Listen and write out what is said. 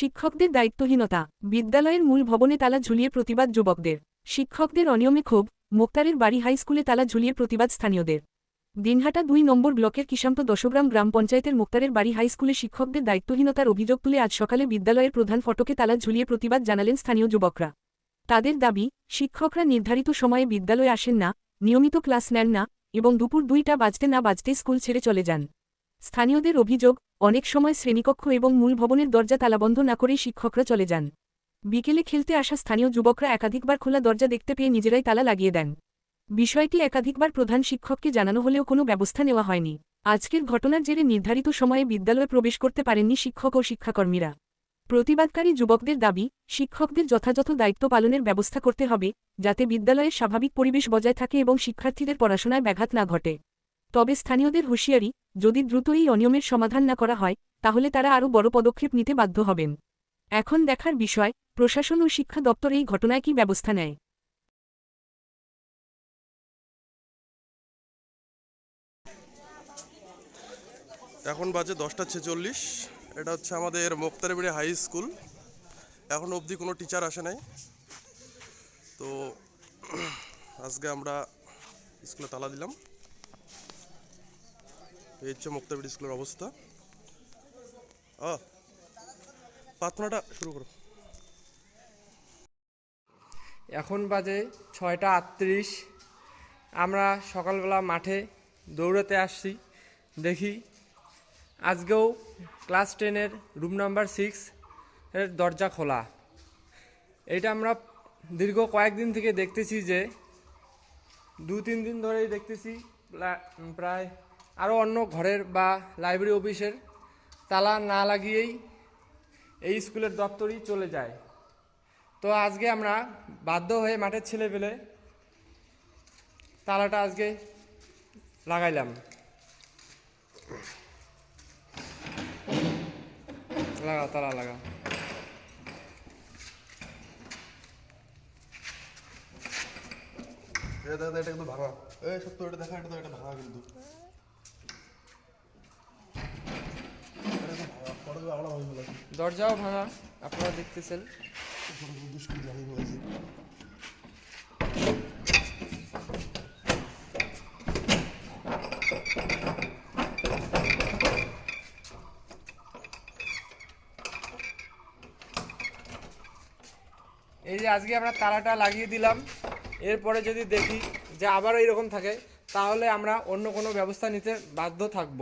শিক্ষকদের দায়িত্বহীনতা। বিদ্যালয়ের মূল ভবনে তালা ঝুলিয়ে প্রতিবাদ যুবকদের। শিক্ষকদের অনিয়মে ক্ষোভ, মোক্তারের বাড়ি হাই স্কুলে তালা ঝুলিয়ে প্রতিবাদ স্থানীয়দের। দিনহাটা দুই নম্বর ব্লকের কিষান্ত দশগ্রাম গ্রাম পঞ্চায়েতের মুক্তারের বাড়ি হাই স্কুলে শিক্ষকদের দায়িত্বহীনতার অভিযোগ তুলে আজ সকালে বিদ্যালয়ের প্রধান ফটকে তালা ঝুলিয়ে প্রতিবাদ জানালেন স্থানীয় যুবকরা। তাদের দাবি, শিক্ষকরা নির্ধারিত সময়ে বিদ্যালয়ে আসেন না, নিয়মিত ক্লাস নেন না, এবং দুপুর দুইটা বাজতে না বাজতে স্কুল ছেড়ে চলে যান। স্থানীয়দের অভিযোগ, অনেক সময় শ্রেণীকক্ষ এবং মূল ভবনের দরজা তালাবন্ধ না করেই শিক্ষকরা চলে যান। বিকেলে খেলতে আসা স্থানীয় যুবকরা একাধিকবার খোলা দরজা দেখতে পেয়ে নিজেরাই তালা লাগিয়ে দেন। বিষয়টি একাধিকবার প্রধান শিক্ষককে জানানো হলেও কোনো ব্যবস্থা নেওয়া হয়নি। আজকের ঘটনার জেরে নির্ধারিত সময়ে বিদ্যালয়ে প্রবেশ করতে পারেননি শিক্ষক ও শিক্ষাকর্মীরা। প্রতিবাদকারী যুবকদের দাবি, শিক্ষকদের যথাযথ দায়িত্ব পালনের ব্যবস্থা করতে হবে, যাতে বিদ্যালয়ের স্বাভাবিক পরিবেশ বজায় থাকে এবং শিক্ষার্থীদের পড়াশোনায় ব্যাঘাত না ঘটে। তবে স্থানীয়দের হুঁশিয়ারি, যদি দ্রুত এই অনিয়মের সমাধান না করা হয়, তাহলে তারা আরও বড় পদক্ষেপ নিতে বাধ্য হবেন। এখন দেখার বিষয়, প্রশাসন ও শিক্ষা দপ্তর এই ঘটনায় কি ব্যবস্থা নেয়? এখন বাজে দশটা ছেচল্লিশ। এটা হচ্ছে আমাদের হাই স্কুল। এখন অবধি কোনো টিচার আসে নাই। তো আজকে আমরা স্কুলে তালা দিলাম। এই হচ্ছে স্কুলের অবস্থা। ও প্রার্থনাটা শুরু করো। এখন বাজে ছয়টা আটত্রিশ। আমরা সকালবেলা মাঠে দৌড়াতে আসছি। দেখি আজকেও ক্লাস টেনের রুম নাম্বার সিক্স এর দরজা খোলা। এটা আমরা দীর্ঘ কয়েকদিন থেকে দেখতেছি যে দু তিন দিন ধরেই দেখতেছি প্রায় আরও অন্য ঘরের বা লাইব্রেরি অফিসের তালা না লাগিয়েই এই স্কুলের দপ্তরই চলে যায়। তো আজকে আমরা বাধ্য হয়ে মাঠের ছেলে পেলে তালাটা আজকে লাগাইলাম। লাগা, তালা লাগা। এটা এটা কিন্তু ভাঙা। এই সত্য এটা দেখা, এটা তো এটা ভাঙা কিন্তু এটা তো ভাঙা, পরে তো আমরা ভাঙি ফেলেছি। দরজাও ভাঙা, আপনারা দেখতেছেন। এই যে আজকে আমরা তালাটা লাগিয়ে দিলাম এরপরে যদি দেখি যে আবারও এরকম থাকে, তাহলে আমরা অন্য কোনো ব্যবস্থা নিতে বাধ্য থাকব